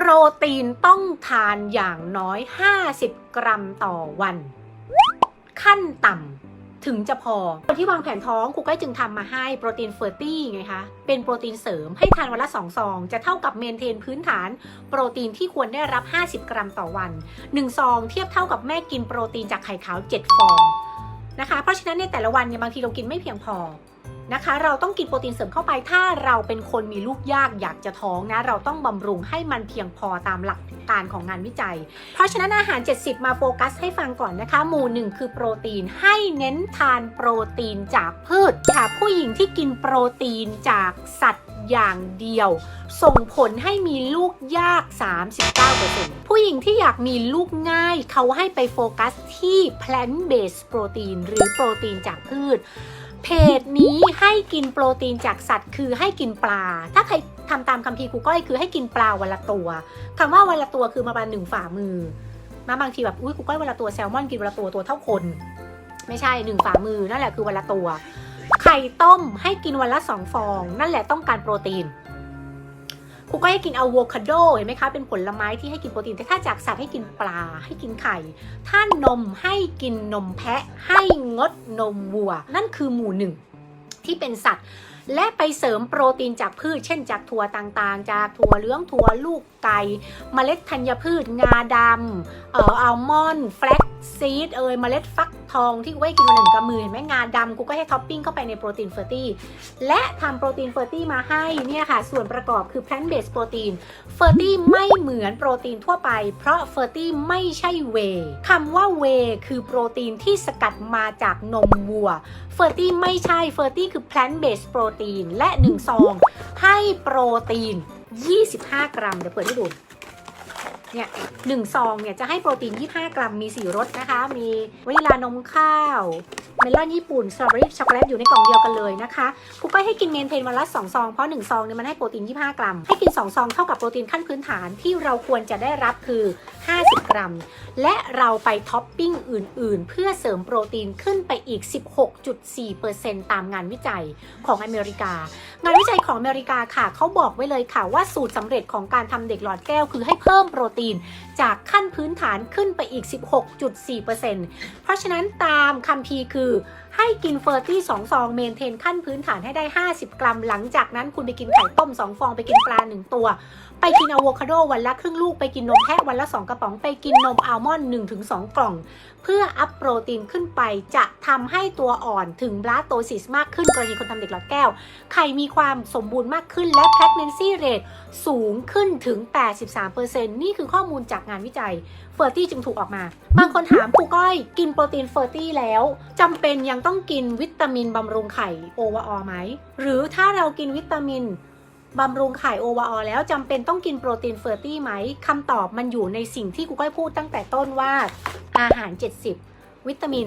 โปรตีนต้องทานอย่างน้อย 50 กรัมต่อวัน ขั้นต่ำถึงจะพอคนที่วางแผนท้องครูก้อยจึงทำมาให้โปรตีนเฟอร์ตี้ไงคะ เป็นโปรตีนเสริมให้ทานวันละ2ซอง จะเท่ากับเมนเทนพื้นฐาน โปรตีนที่ควรได้รับ 50 กรัมต่อวัน 1 ซองเทียบเท่ากับแม่กินโปรตีนจากไข่ขาว 7 ฟองนะคะ เพราะฉะนั้นในแต่ละวันเนี่ยบางทีเรากินไม่เพียงพอ นะคะ เราต้องกินโปรตีนเสริมเข้าไป ถ้าเราเป็นคนมีลูกยากอยากจะท้องนะ เราต้องบำรุงให้มันเพียงพอตามหลักการของงานวิจัย เพราะฉะนั้นอาหาร 70 มาโฟกัสให้ฟังก่อนนะคะ หมู่หนึ่งคือโปรตีน ให้เน้นทานโปรตีนจากพืชค่ะ ผู้หญิงที่กินโปรตีนจากสัตว์อย่างเดียว ส่งผลให้มีลูกยาก 39%ผู้หญิงที่อยากมีลูกง่ายเขาให้ไปโฟกัสที่ plant based protein หรือโปรตีนจากพืช เพจนี้ให้กินโปรตีนจากสัตว์ คือให้กินปลา ถ้าใครทำตามคัมภีร์กูก้อยคือให้กินปลาวันละตัวคำว่าวันละตัวคือมาประมาณหนึ่งฝ่ามือ มาบางทีแบบอุ้ยกูก้อยวันละตัวแซลมอนกินวันละตัวตัวเท่าคน ไม่ใช่หนึ่งฝ่ามือนั่นแหละคือวันละตัว ไข่ต้มให้กินวันละสองฟอง นั่นแหละต้องการโปรตีน ครูก็ให้กินอะโวคาโดเห็นไหมคะเป็นผลไม้ที่ให้กินโปรตีนแต่ถ้าจากสัตว์ให้กินปลาให้กินไข่ ถ้านมให้กินนมแพะ ให้งดนมวัว นั่นคือหมู่หนึ่งที่เป็นสัตว์ และไปเสริมโปรตีนจากพืช เช่นจากถั่วต่างๆ จากถั่วเหลืองถั่วลูกไก่เมล็ดธัญพืช งาดำเอ่ออัลมอนด์แฟลก ซีดเอยเมล็ดฟักทองที่กูให้กินวันหนึ่งกำมือเห็นไหมงาดำกูก็ให้ท็อปปิ้งเข้าไปในโปรตีนเฟอร์ตี้และทำโปรตีนเฟอร์ตี้มาให้เนี่ยค่ะ ส่วนประกอบคือ plant based protein เฟอร์ตี้ไม่เหมือนโปรตีนทั่วไป เพราะเฟอร์ตี้ไม่ใช่เวคำว่าเวคือโปรตีนที่สกัดมาจากนมวัวเฟอร์ตี้ไม่ใช่เฟอร์ตี้คือ plant based protein และ1ซองให้โปรตีน 25 กรัมเดี๋ยวเปิดให้ดู เนี่ยหนึ่งซองเนี่ยจะให้โปรตีน 25 กรัมมี 4รสนะคะ มีวานิลานมข้าวเมลอนญี่ปุ่นสตรอเบอรี่ช็อกโกแลตอยู่ในกล่องเดียวกันเลยนะคะครูก้อยให้กินเมนเทนวันละ2ซองเพราะ1ซองเนี่ยมันให้โปรตีน 25 กรัม ให้กิน 2 ซองเท่ากับโปรตีนขั้นพื้นฐานที่เราควรจะได้รับคือ 50 กรัม และเราไปท็อปปิ้งอื่น ๆ เพื่อเสริมโปรตีนขึ้นไปอีก 16.4%ตามงานวิจัยของอเมริกา งานวิจัยของอเมริกาค่ะเขาบอกไว้เลยค่ะว่าสูตรสำเร็จของการทำเด็กหลอดแก้วคือให้เพิ่มโปรตีน จากขั้นพื้นฐานขึ้นไปอีก 16.4%เพราะฉะนั้นตามคัมภีคือให้กินเฟอร์ตี้2ซองเมนเทนขั้นพื้นฐานให้ได้ 50 กรัม หลังจากนั้นคุณไปกินไข่ต้ม 2 ฟองไปกินปลา 1 ตัว ไปกินอะโวคาโดวันละครึ่งลูก ไปกินนมแพะวันละ 2 กระป๋อง ไปกินนมอัลมอนด์1-2 กล่อง เพื่ออัพโปรตีนขึ้นไปจะทำให้ตัวอ่อนถึงบลาโตซิสมากขึ้นกรณีคนทำเด็กหลอดแก้ว ไข่มีความสมบูรณ์มากขึ้นและ pregnancy rate สูงขึ้นถึง 83%นี่คือข้อมูลจากงานวิจัยเฟอร์ตี้จึงถูกออกมา บางคนถามครูก้อยกินโปรตีนเฟอร์ตี้แล้วจำเป็นยังต้องกินวิตามินบำรุงไข่โอวาอไหม หรือถ้าเรากินวิตามินบำรุงไข่โอวาอแล้วจำเป็นต้องกินโปรตีนเฟอร์ตี้ไหมคำตอบมันอยู่ในสิ่งที่ครูก้อยพูดตั้งแต่ต้นว่าอาหาร 70 วิตามิน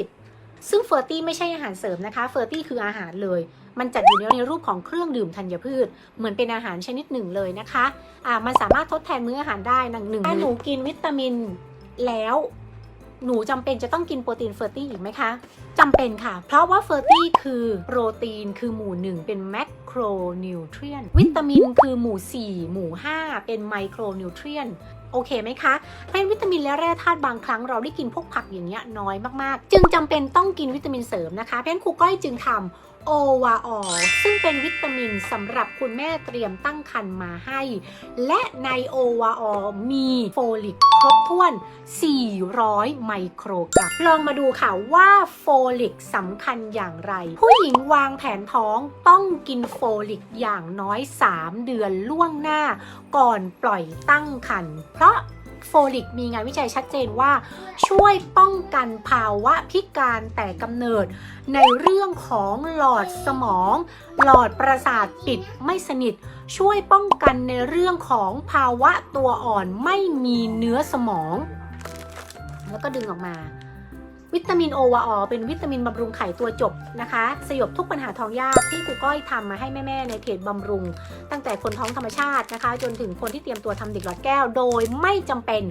30ซึ่งเฟอร์ตี้ไม่ใช่อาหารเสริมนะคะ เฟอร์ตี้คืออาหารเลย มันจัดอยู่ในรูปของเครื่องดื่มธัญพืช เหมือนเป็นอาหารชนิดหนึ่งเลยนะคะอ่ามันสามารถทดแทนมื้ออาหารได้หนึ่งหนึ่งถ้าหนูกินวิตามินแล้วหนูจำเป็นจะต้องกินโปรตีนเฟอร์ตี้อีกไหมคะจำเป็นค่ะ เพราะว่าเฟอร์ตี้คือโปรตีนคือหมู่หนึ่งเป็นแมคโครนิวเทรียนวิตามินคือหมู่ 4 หมู่ 5 เป็นไมโครนิวเทรียนโอเคไหมคะเพราะฉะนั้นวิตามินและแร่ธาตุบางครั้งเราได้กินพวกผักอย่างเงี้ยน้อยมากๆ จึงจำเป็นต้องกินวิตามินเสริมนะคะ เพราะฉะนั้นครูก้อยจึงทำ โอวาออซึ่งเป็นวิตามินสำหรับคุณแม่เตรียมตั้งครรภ์มาให้ และในโอวาออมีโฟลิกครบถ้วน 400 ไมโครกรัม ลองมาดูค่ะว่าโฟลิกสำคัญอย่างไร ผู้หญิงวางแผนท้องต้องกินโฟลิกอย่างน้อย 3 เดือนล่วงหน้า ก่อนปล่อยตั้งครรภ์เพราะ โฟลิกมีงานวิจัยชัดเจนว่า ช่วยป้องกันภาวะพิการแต่กำเนิด ในเรื่องของหลอดสมอง หลอดประสาทปิดไม่สนิท ช่วยป้องกันในเรื่องของภาวะตัวอ่อนไม่มีเนื้อสมอง แล้วก็ดึงออกมา วิตามินโอวาออเป็นวิตามินบำรุงไข่ตัวจบนะคะ สยบทุกปัญหาท้องยากที่ครูก้อยทำมาให้แม่ๆในเพจบำรุง ตั้งแต่คนท้องธรรมชาตินะคะ จนถึงคนที่เตรียมตัวทำเด็กหลอดแก้ว โดยไม่จำเป็น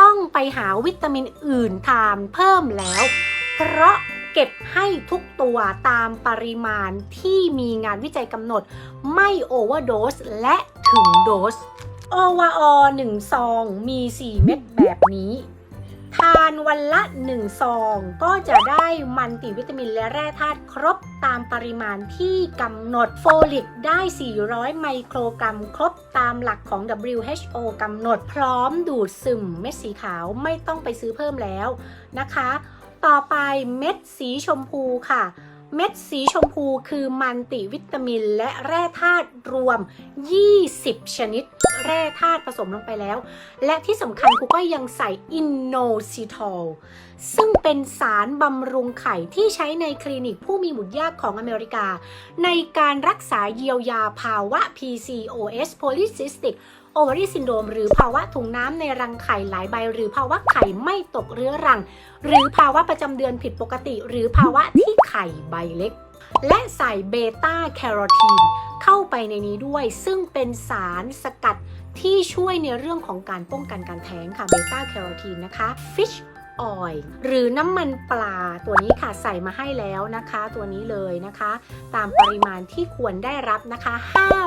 ต้องไปหาวิตามินอื่นทานเพิ่มแล้ว เพราะเก็บให้ทุกตัวตามปริมาณที่มีงานวิจัยกำหนด ไม่โอเวอร์โดสและถึงโดสโอวาอ1ซองมี 4 เม็ดแบบนี้ ทานวันละ 1 ซอง ก็จะได้มันติวิตามินและแร่ธาตุครบตามปริมาณที่กำหนดโฟลิกได้ 400 ไมโครกรัม ครบตามหลักของ WHO กำหนดพร้อมดูดซึมเม็ดสีขาวไม่ต้องไปซื้อเพิ่มแล้วนะคะ ต่อไปเม็ดสีชมพูค่ะเม็ดสีชมพูคือมันติวิตามินและแร่ธาตุรวม 20 ชนิด แร่ธาตุผสมลงไปแล้ว และที่สำคัญครูก็ยังใส่อินโนซิทอลซึ่งเป็นสารบำรุงไข่ที่ใช้ในคลินิกผู้มีบุตรยากของอเมริกา ในการรักษาเยียวยาภาวะ PCOS Polycystic Ovary Syndrome หรือภาวะถุงน้ำในรังไข่หลายใบ หรือภาวะไข่ไม่ตกเรื้อรัง หรือภาวะประจำเดือนผิดปกติ หรือภาวะที่ไข่ใบเล็ก และใส่เบต้าแคโรทีนเข้าไปในนี้ด้วย ซึ่งเป็นสารส ที่ช่วยในเรื่องของการป้องกันการแท้งค่ะเบต้าแคโรทีนนะคะ Fish Oil หรือน้ำมันปลาตัวนี้ค่ะใส่มาให้แล้วนะคะ ตัวนี้เลยนะคะ ตามปริมาณที่ควรได้รับนะคะ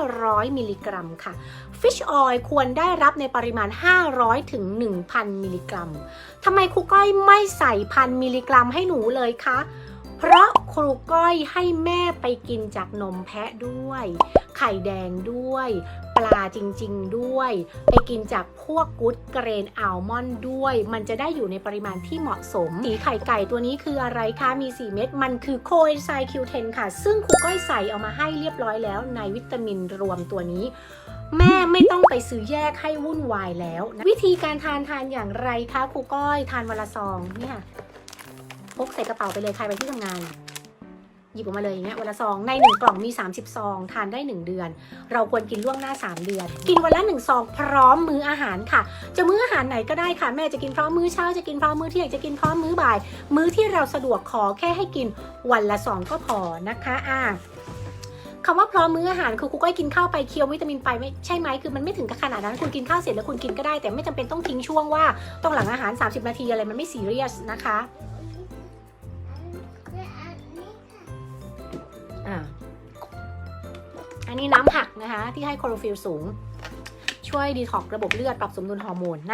500 มิลลิกรัมค่ะ Fish Oil ควรได้รับในปริมาณ 500 ถึง 1,000 มิลลิกรัมทำไมครูก้อยไม่ใส่พันมิลลิกรัมให้หนูเลยคะ เพราะครูก้อยให้แม่ไปกินจากนมแพะด้วย ไข่แดงด้วย ปลาจริงๆด้วย ไปกินจากพวกกุดเกรนอัลมอนด์ด้วย มันจะได้อยู่ในปริมาณที่เหมาะสม สีไข่ไก่ตัวนี้คืออะไรคะ มี 4 เม็ด มันคือโคเอนไซม์ Q10 ค่ะ ซึ่งครูก้อยใส่เอามาให้เรียบร้อยแล้วในวิตามินรวมตัวนี้แม่ไม่ต้องไปซื้อแยกให้วุ่นวายแล้วนะวิธีการทานทานอย่างไรคะครูก้อยทานวันละซองเนี่ย พกใส่กระเป๋าไปเลยใครไปที่ทำงาน หยิบออกมาเลยอย่างเงี้ยวันละซองในหนึ่งกล่องมี 30 ซอง ทานได้ 1 เดือน เราควรกินล่วงหน้า 3 เดือน กินวันละ1ซองพร้อมมื้ออาหารค่ะ จะมื้ออาหารไหนก็ได้ค่ะ แม่จะกินพร้อมมื้อเช้าจะกินพร้อมมื้อเที่ยงจะกินพร้อมมื้อบ่าย มื้อที่เราสะดวกขอแค่ให้กินวันละซองก็พอนะคะอ่าคำว่าพร้อมมื้ออาหารคือครูก้อยกินข้าวไปเคี้ยววิตามินไปไม่ใช่ไหมคือมันไม่ถึงกับขนาดนั้นคุณกินข้าวเสร็จแล้วคุณกินก็ได้ แต่ไม่จำเป็นต้องทิ้งช่วงว่าต้องหลังอาหาร 30 นาทีอะไรมันไม่ซีเรียสนะคะ อันนี้น้ำผักนะคะ ที่ให้คลอโรฟิลสูง ช่วยดีท็อกระบบเลือดปรับสมดุลฮอร์โมนนะ